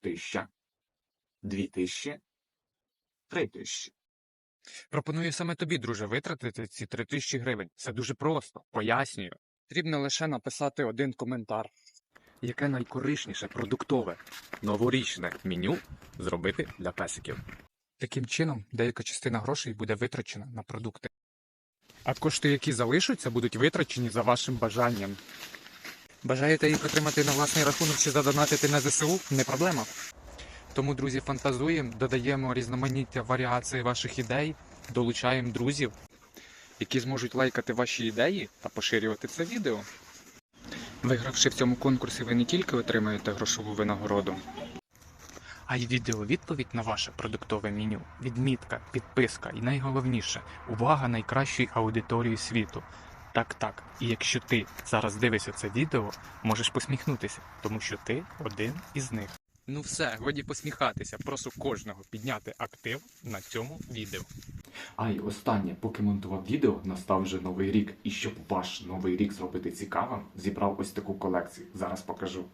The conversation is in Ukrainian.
тисяча, дві тисячі, три тисячі. Пропоную саме тобі, друже, витратити ці три тисячі гривень. Це дуже просто. Пояснюю. Потрібно лише написати один коментар. Яке найкорисніше продуктове новорічне меню зробити для песиків? Таким чином, деяка частина грошей буде витрачена на продукти. А кошти, які залишаться, будуть витрачені за вашим бажанням. Бажаєте їх отримати на власний рахунок чи задонатити на ЗСУ? Не проблема. Тому, друзі, фантазуємо, додаємо різноманіття варіацій ваших ідей, долучаємо друзів, які зможуть лайкати ваші ідеї та поширювати це відео. Вигравши в цьому конкурсі, ви не тільки отримаєте грошову винагороду, а й відеовідповідь на ваше продуктове меню, відмітка, підписка і найголовніше увага найкращої аудиторії світу. Так, так. І якщо ти зараз дивишся це відео, можеш посміхнутися, тому що ти один із них. Ну все, годі посміхатися. Прошу кожного підняти актив на цьому відео. А й останнє, поки монтував відео, настав вже новий рік. І щоб ваш новий рік зробити цікавим, зібрав ось таку колекцію. Зараз покажу.